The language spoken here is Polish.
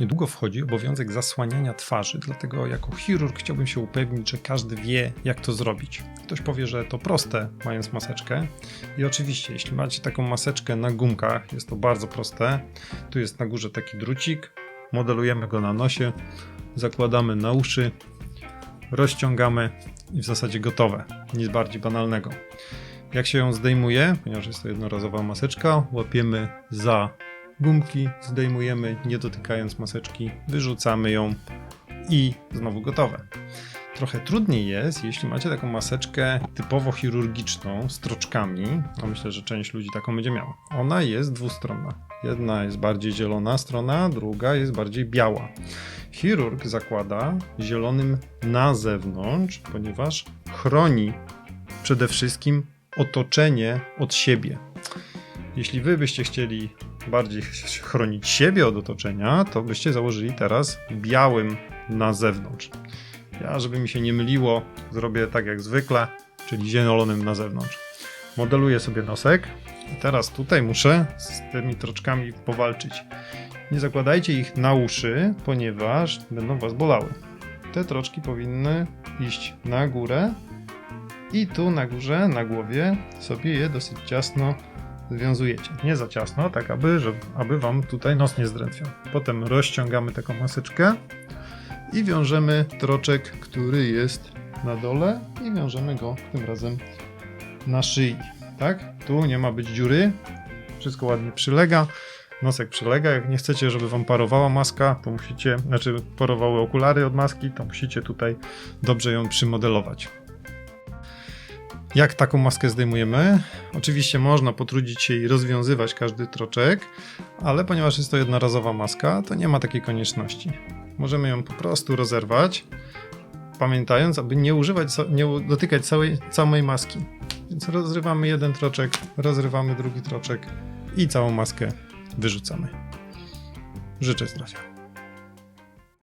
Niedługo wchodzi obowiązek zasłaniania twarzy, dlatego jako chirurg chciałbym się upewnić, że każdy wie, jak to zrobić. Ktoś powie, że to proste, mając maseczkę. I oczywiście, jeśli macie taką maseczkę na gumkach, jest to bardzo proste. Tu jest na górze taki drucik, modelujemy go na nosie, zakładamy na uszy, rozciągamy i w zasadzie gotowe. Nic bardziej banalnego. Jak się ją zdejmuje, ponieważ jest to jednorazowa maseczka, łapiemy za gumki, zdejmujemy nie dotykając maseczki, wyrzucamy ją i znowu gotowe. Trochę trudniej jest, jeśli macie taką maseczkę typowo chirurgiczną z troczkami. No myślę, że część ludzi taką będzie miała. Ona jest dwustronna. Jedna jest bardziej zielona strona, druga jest bardziej biała. Chirurg zakłada zielonym na zewnątrz, ponieważ chroni przede wszystkim otoczenie od siebie. Jeśli wy byście chcieli bardziej chronić siebie od otoczenia, to byście założyli teraz białym na zewnątrz. Ja, żeby mi się nie myliło, zrobię tak jak zwykle, czyli zielonym na zewnątrz. Modeluję sobie nosek i teraz tutaj muszę z tymi troczkami powalczyć. Nie zakładajcie ich na uszy, ponieważ będą was bolały. Te troczki powinny iść na górę i tu na górze, na głowie sobie je dosyć ciasno związujecie. Nie za ciasno, tak aby, żeby, aby wam tutaj nos nie zdrętwiał. Potem rozciągamy taką maseczkę i wiążemy troczek, który jest na dole i wiążemy go tym razem na szyi. Tak? Tu nie ma być dziury. Wszystko ładnie przylega. Nosek przylega. Jak nie chcecie, żeby wam parowała maska, to musicie, znaczy parowały okulary od maski, to musicie tutaj dobrze ją przymodelować. Jak taką maskę zdejmujemy? Oczywiście można potrudzić się i rozwiązywać każdy troczek, ale ponieważ jest to jednorazowa maska, to nie ma takiej konieczności. Możemy ją po prostu rozerwać, pamiętając, aby nie używać, nie dotykać całej, całej maski. Więc rozrywamy jeden troczek, rozrywamy drugi troczek i całą maskę wyrzucamy. Życzę zdrowia.